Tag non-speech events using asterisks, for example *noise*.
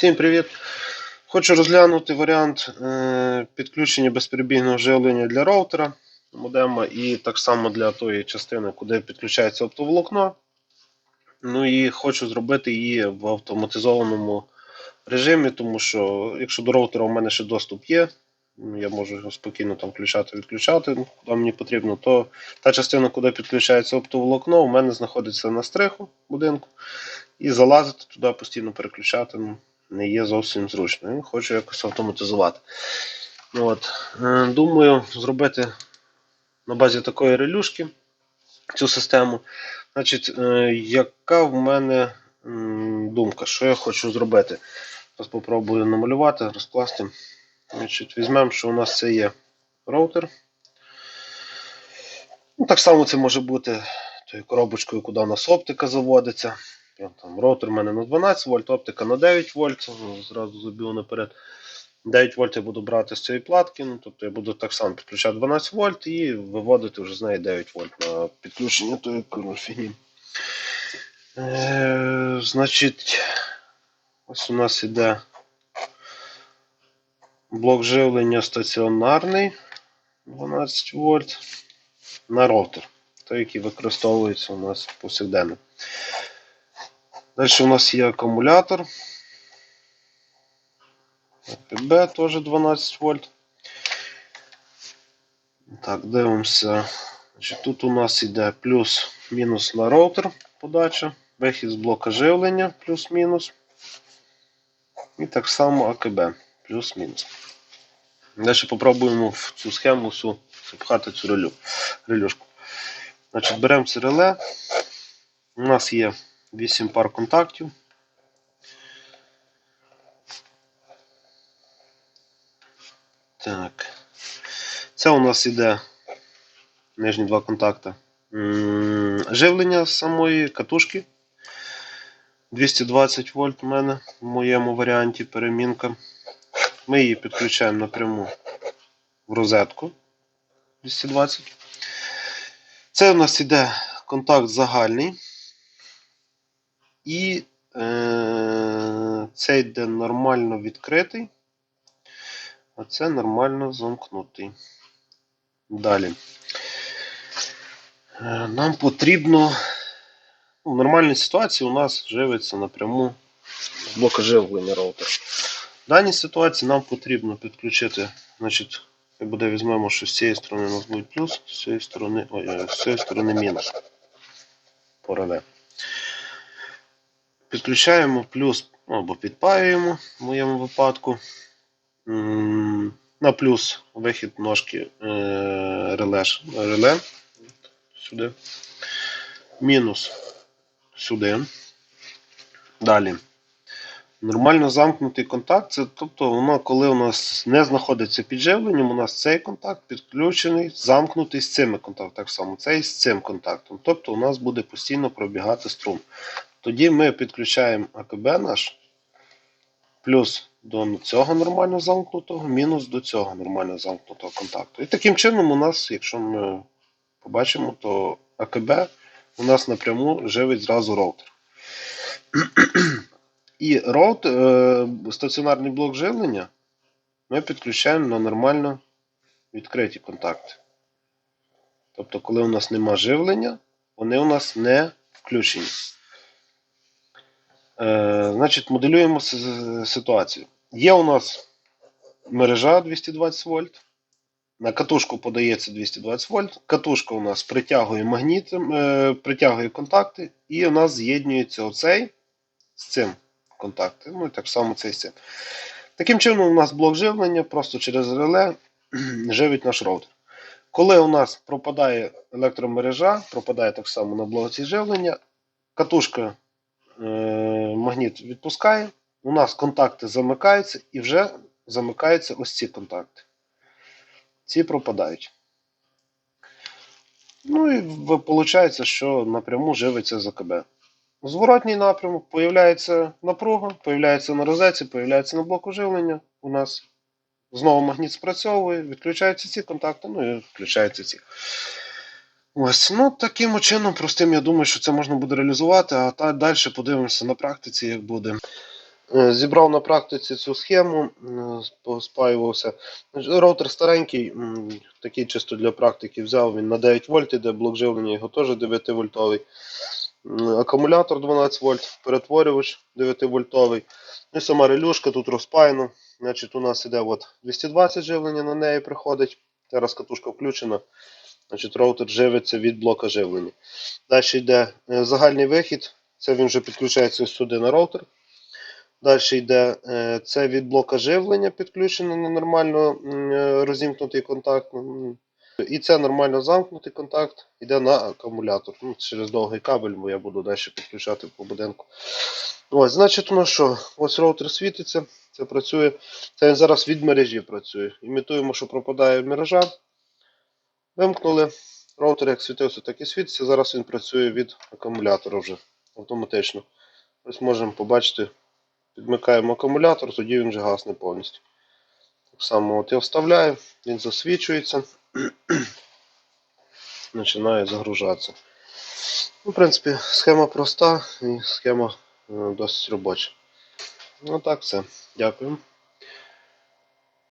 Всім привіт! Хочу розглянути варіант е, підключення безперебійного живлення для роутера модема і так само для тої частини, куди підключається оптоволокно. Ну і хочу зробити її в автоматизованому режимі, тому що якщо до роутера у мене ще доступ є, ну, я можу його спокійно там включати, відключати, ну, куди мені потрібно, то та частина, куди підключається оптоволокно, у мене знаходиться на стриху будинку. І залазити туди постійно переключати ну, не є зовсім зручно. Хочу якось автоматизувати. Ну, От. е, Думаю, зробити на базі такої релюшки цю систему. Значить, е, яка в мене думка, що я хочу зробити? Зараз спробую намалювати, розкласти. Значить, Візьмемо, що у нас це є роутер. Ну, так само це може бути тою коробочкою, куди у нас оптика заводиться. Там роутер у мене на 12 вольт, оптика на 9 вольт. Зразу забігу наперед. 9 вольт я буду брати з цієї платки, ну, тобто я буду так само підключати 12 вольт і виводити вже з неї 9 вольт на підключення тої фігні. Е, значить, ось у нас іде блок живлення стаціонарний 12 вольт на роутер, той, який використовується у нас повсякденно. Далі у нас є акумулятор. АПБ теж 12 вольт. Так, дивимося. Значить, Тут у нас йде плюс-мінус на роутер подача, вихід з блока живлення плюс-мінус. І так само АКБ плюс-мінус. Далі попробуємо в цю схему всю запхати цю релю, релюшку. Значить, беремо це реле. У нас є 8 пар контактів. Так. Це у нас іде нижні два контакти. Живлення самої катушки. 220 вольт у мене в моєму варіанті перемінка. Ми її підключаємо напряму в розетку 220. Це у нас іде контакт загальний. І е, цей йде нормально відкритий, а це нормально замкнутий. Далі. Е, нам потрібно. ну, В нормальній ситуації у нас живиться напряму з блока живлення роутер. В даній ситуації нам потрібно підключити, значить, буде візьмемо, що з цієї сторони у нас буде плюс, з цієї сторони, ой, з цієї сторони мінус. По реле. Підключаємо плюс або підпаюємо в моєму випадку. На плюс вихід ножки е, реле, реле сюди. Мінус сюди. Далі. Нормально замкнутий контакт, це тобто воно, коли у нас не знаходиться під живленням, у нас цей контакт підключений, замкнутий з цими контактами. Так само цей з цим контактом. Тобто у нас буде постійно пробігати струм. Тоді ми підключаємо АКБ наш плюс до цього нормально замкнутого, мінус до цього нормально замкнутого контакту. І таким чином у нас, якщо ми побачимо, то АКБ у нас напряму живить зразу роутер. І роут, е, стаціонарний блок живлення ми підключаємо на нормально відкриті контакти. Тобто, коли у нас нема живлення, вони у нас не включені. Е, значить, моделюємо ситуацію. Є у нас мережа 220 вольт. На катушку подається 220 вольт. Катушка у нас притягує магнітом, е, притягує контакти, і у нас з'єднується оцей з цим контакти. Ну і так само цей з цим. Таким чином, у нас блок живлення просто через реле *clears throat* живить наш роутер. Коли у нас пропадає електромережа, пропадає так само на блоці живлення, катушка магніт відпускає, у нас контакти замикаються і вже замикаються ось ці контакти. Ці пропадають. Ну і виходить, що напряму живиться з АКБ. Зворотній напрямок появляється напруга, появляється на розетці, появляється на блоку живлення. У нас знову магніт спрацьовує, відключаються ці контакти, ну і включаються ці. Ось, ну таким чином, простим, я думаю, що це можна буде реалізувати, а та далі подивимося на практиці, як буде. Е, Зібрав на практиці цю схему, поспаювався. Роутер старенький, такий чисто для практики взяв, він на 9 вольт іде, блок живлення його теж 9 вольтовий. Акумулятор 12 вольт, перетворювач 9 вольтовий. Ну і сама релюшка тут розпаяна. Значить, у нас іде от 220 живлення на неї приходить. Зараз катушка включена. Значить, роутер живиться від блока живлення. Далі йде е, загальний вихід. Це він вже підключається сюди на роутер. Далі йде е, це від блока живлення підключено на нормально е, розімкнутий контакт. І це нормально замкнутий контакт йде на акумулятор. Ну, через довгий кабель, бо я буду далі підключати по будинку. Ось, значить, ну що, ось роутер світиться, це працює. Це він зараз від мережі працює. Імітуємо, що пропадає мережа. Вимкнули. Роутер як світився, так і світиться. Зараз він працює від акумулятора вже автоматично. Ось можемо побачити, підмикаємо акумулятор, тоді він вже гасне повністю. Так само от я вставляю, він засвічується, *clears throat* починає загружатися. Ну, в принципі, схема проста і схема е, досить робоча. Ну так все. Дякую.